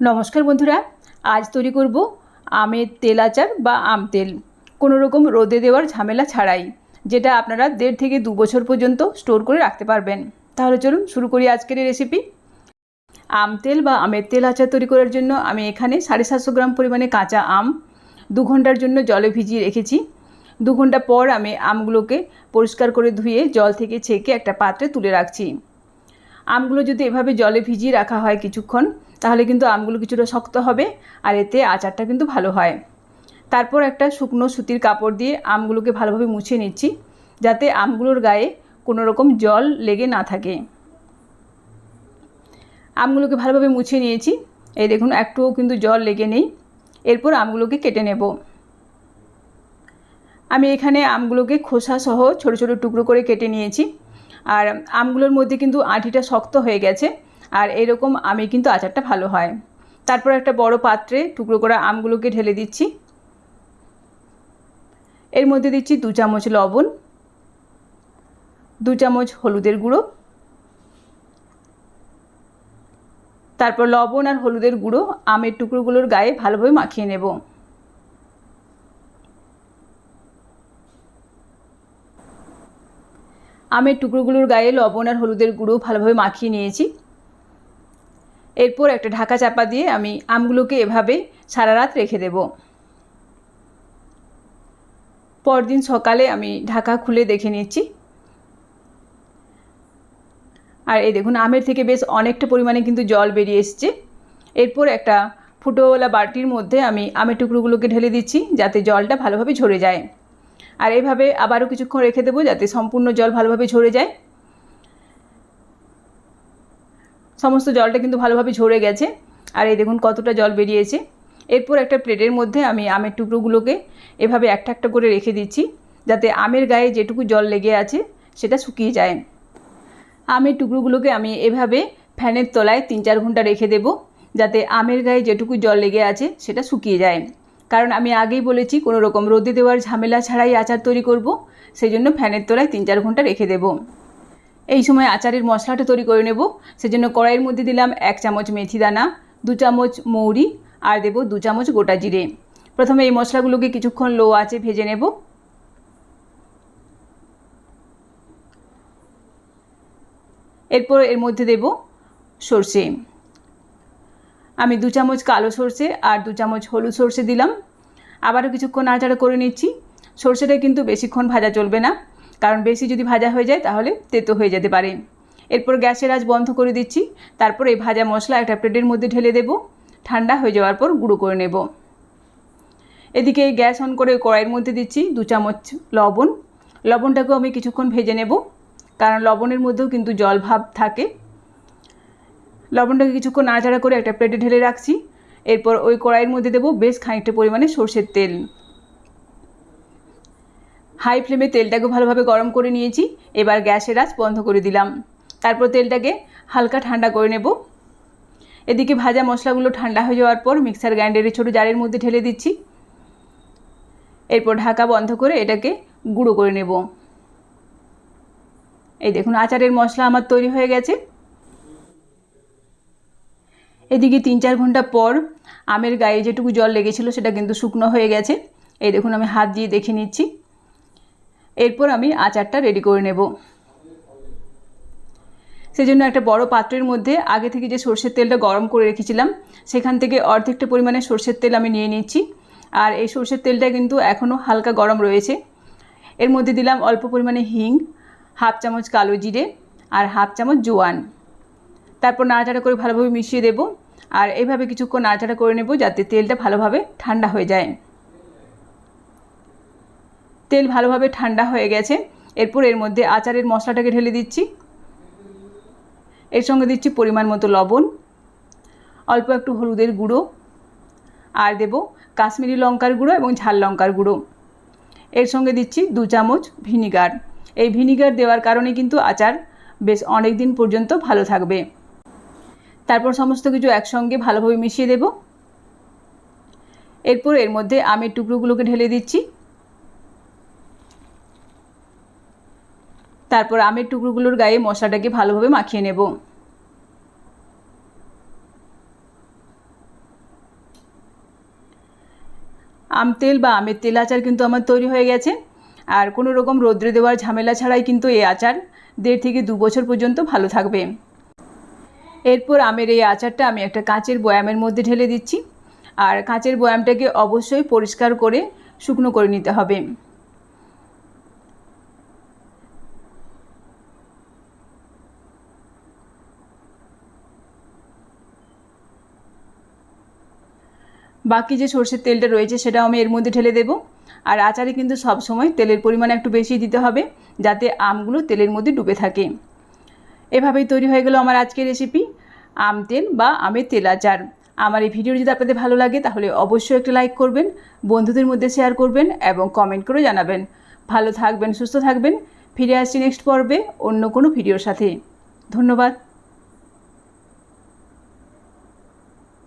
নমস্কার বন্ধুরা, আজ তৈরি করব আমের তেল আচার বা আম তেল। কোনো রকম রোদে দেওয়ার ঝামেলা ছাড়াই, যেটা আপনারা দেড় থেকে দু বছর পর্যন্ত স্টোর করে রাখতে পারবেন। তাহলে চলুন শুরু করি আজকের রেসিপি আম তেল বা আমের তেল আচার তৈরি করার জন্য আমি এখানে সাড়ে সাতশো গ্রাম পরিমাণে কাঁচা আম, দু ঘণ্টার জন্য জলে ভিজিয়ে রেখেছি। দু ঘণ্টা পর আমি আমগুলোকে পরিষ্কার করে ধুয়ে জল থেকে ছেঁকে একটা পাত্রে তুলে রাখছি। আমগুলো যদি এভাবে জলে ভিজিয়ে রাখা হয় কিছুক্ষণ, তাহলে কিন্তু আমগুলো কিছুটা শক্ত হবে আর এতে আচারটা কিন্তু ভালো হয়। তারপর একটা শুকনো সুতির কাপড় দিয়ে আমগুলোকে ভালোভাবে মুছে নিচ্ছি, যাতে আমগুলোর গায়ে কোনো রকম জল লেগে না থাকে। আমগুলোকে ভালোভাবে মুছে নিয়েছি। এই দেখুন, একটুও কিন্তু জল লেগে নেই। এরপর আমগুলোকে কেটে নেব। আমি এখানে আমগুলোকে খোসা সহ ছোটো ছোটো টুকরো করে কেটে নিয়েছি। আর আমগুলোর মধ্যে কিন্তু আঁটিটা শক্ত হয়ে গেছে, আর এরকম আমে কিন্তু আচারটা ভালো হয়। তারপর একটা বড় পাত্রে টুকরো করা আমগুলোকে ঢেলে দিচ্ছি। এর মধ্যে দিচ্ছি দু চামচ লবণ, দু চামচ হলুদের গুঁড়ো, তারপর লবণ আর হলুদের গুঁড়ো আমের টুকরোগুলোর গায়ে ভালোভাবে মাখিয়ে নেব। আমের টুকরোগুলোর গায়ে লবণ আর হলুদের গুঁড়ো ভালোভাবে মাখিয়ে নিয়েছি। এরপর একটা ঢাকা চাপা দিয়ে আমি আমগুলোকে এভাবে সারা রাত রেখে দেব। পরদিন সকালে আমি ঢাকা খুলে দেখে নিচ্ছি। আর এই দেখুন, আমের থেকে বেশ অনেকটা পরিমাণে কিন্তু জল বেরিয়ে এসছে। এরপর একটা ফুটোওয়ালা বাটির মধ্যে আমি আমের টুকরোগুলোকে ঢেলে দিচ্ছি, যাতে জলটা ভালোভাবে ঝরে যায়। আর এইভাবে আবারও কিছুক্ষণ রেখে দেবো যাতে সম্পূর্ণ জল ভালোভাবে ঝরে যায়। সমস্ত জলটা কিন্তু ভালোভাবে ঝরে গেছে। আর এই দেখুন কতটা জল বেরিয়েছে। এরপর একটা প্লেটের মধ্যে আমি আমের টুকরোগুলোকে এভাবে একটা একটা করে রেখে দিচ্ছি, যাতে আমের গায়ে যেটুকু জল লেগে আছে সেটা শুকিয়ে যায়। আমের টুকরোগুলোকে আমি এভাবে ফ্যানের তলায় তিন চার ঘণ্টা রেখে দেব, যাতে আমের গায়ে যেটুকু জল লেগে আছে সেটা শুকিয়ে যায়। কারণ আমি আগেই বলেছি, কোনো রকম রোদে দেওয়ার ঝামেলা ছাড়াই আচার তৈরি করব। সেই জন্য ফ্যানের তলায় তিন চার ঘণ্টা রেখে দেব। এই সময় আচারের মশলাটা তৈরি করে নেব। সেজন্য কড়াইয়ের মধ্যে দিলাম এক চামচ মেথি দানা, দু চামচ মৌরি, আর দেব দু চামচ গোটা জিরে। প্রথমে এই মশলাগুলোকে কিছুক্ষণ লো আঁচে ভেজে নেব। এরপর এর মধ্যে দেব সর্ষে। আমি দু চামচ কালো সর্ষে আর দু চামচ হলুদ সর্ষে দিলাম। আবারও কিছুক্ষণ নাড়াচাড়া করে নিচ্ছি। সর্ষেটা কিন্তু বেশিক্ষণ ভাজা চলবে না, কারণ বেশি যদি ভাজা হয়ে যায় তাহলে তেতো হয়ে যেতে পারে। এরপর গ্যাসের আজ বন্ধ করে দিচ্ছি। তারপর এই ভাজা মশলা একটা প্লেটের মধ্যে ঢেলে দেব। ঠান্ডা হয়ে যাওয়ার পর গুঁড়ো করে নেব। এদিকে গ্যাস অন করে কড়াইয়ের মধ্যে দিচ্ছি দু চামচ লবণ। লবণটাকেও আমি কিছুক্ষণ ভেজে নেব, কারণ লবণের মধ্যেও কিন্তু জল ভাব থাকে। লবণটাকে কিছুক্ষণ নাড়াচাড়া করে একটা প্লেটে ঢেলে রাখছি। এরপর ওই কড়াইয়ের মধ্যে দেবো বেশ খানিকটা পরিমাণে সর্ষের তেল। হাই ফ্লেমে তেলটাকে ভালোভাবে গরম করে নিয়েছি, এবার গ্যাসের আঁচ বন্ধ করে দিলাম। তারপর তেলটাকে হালকা ঠান্ডা করে নেব। এদিকে ভাজা মশলাগুলো ঠান্ডা হয়ে যাওয়ার পর মিক্সার গ্রাইন্ডারের ছোটো জারের মধ্যে ঢেলে দিচ্ছি। এরপর ঢাকা বন্ধ করে এটাকে গুঁড়ো করে নেব। এই দেখুন, আচারের মশলা আমার তৈরি হয়ে গেছে। এদিকে তিন চার ঘণ্টা পর আমের গায়ে যেটুকু জল লেগেছিলো সেটা কিন্তু শুকনো হয়ে গেছে। এই দেখুন, আমি হাত দিয়ে দেখে নিচ্ছি। এরপর আমি আচারটা রেডি করে নেব। সেজন্য একটা বড় পাত্রের মধ্যে আগে থেকে যে সর্ষের তেলটা গরম করে রেখেছিলাম, সেখান থেকে অর্ধেকটা পরিমাণে সর্ষের তেল আমি নিয়ে নিচ্ছি। আর এই সর্ষের তেলটা কিন্তু এখনও হালকা গরম রয়েছে। এর মধ্যে দিলাম অল্প পরিমাণে হিং, হাফ চামচ কালো জিরে আর হাফ চামচ জোয়ান। তারপর নাড়াচাড়া করে ভালোভাবে মিশিয়ে দেব। আর এইভাবে কিছুক্ষণ নাড়াচাড়া করে নেব যাতে তেলটা ভালোভাবে ঠান্ডা হয়ে যায়। তেল ভালোভাবে ঠান্ডা হয়ে গেছে। এরপর এর মধ্যে আচারের মশলাটাকে ঢেলে দিচ্ছি। এর সঙ্গে দিচ্ছি পরিমাণ মতো লবণ, অল্প একটু হলুদের গুঁড়ো, আর দেব কাশ্মীরি লঙ্কার গুঁড়ো এবং ঝাল লঙ্কার গুঁড়ো। এর সঙ্গে দিচ্ছি দু চামচ ভিনিগার। এই ভিনিগার দেওয়ার কারণে কিন্তু আচার বেশ অনেক দিন পর্যন্ত ভালো থাকবে। তারপর সমস্ত কিছু একসঙ্গে ভালোভাবে মিশিয়ে দেব। এরপর এর মধ্যে আমের টুকরোগুলোকে ঢেলে দিচ্ছি। তারপর আমের টুকরোগুলোর গায়ে মশলাটাকে ভালোভাবে মাখিয়ে নেব। আম তেল বা আমের তেল আচার কিন্তু আমার তৈরি হয়ে গেছে। আর কোনো রকম রোদ্রে দেওয়ার ঝামেলা ছাড়াই কিন্তু এই আচার দেড় থেকে দু বছর পর্যন্ত ভালো থাকবে। এরপর আমের এই আচারটা আমি একটা কাঁচের বয়ামের মধ্যে ঢেলে দিচ্ছি। আর কাঁচের বয়ামটাকে অবশ্যই পরিষ্কার করে শুকনো করে নিতে হবে। বাকি যে সর্ষের তেলটা রয়েছে সেটাও আমি এর মধ্যে ঢেলে দেবো। আর আচারে কিন্তু সব সময় তেলের পরিমাণ একটু বেশি দিতে হবে, যাতে আমগুলো তেলের মধ্যে ডুবে থাকে। এভাবেই তৈরি হয়ে গেল আমার আজকের রেসিপি আম তেল বা আমের তেলাচার। আমার এই ভিডিও যদি আপনাদের ভালো লাগে, তাহলে অবশ্যই একটা লাইক করবেন, বন্ধুদের মধ্যে শেয়ার করবেন এবং কমেন্ট করে জানাবেন। ভালো থাকবেন, সুস্থ থাকবেন, ফিরে আসছি নেক্সট পর্বে অন্য কোনো ভিডিওর সাথে। ধন্যবাদ।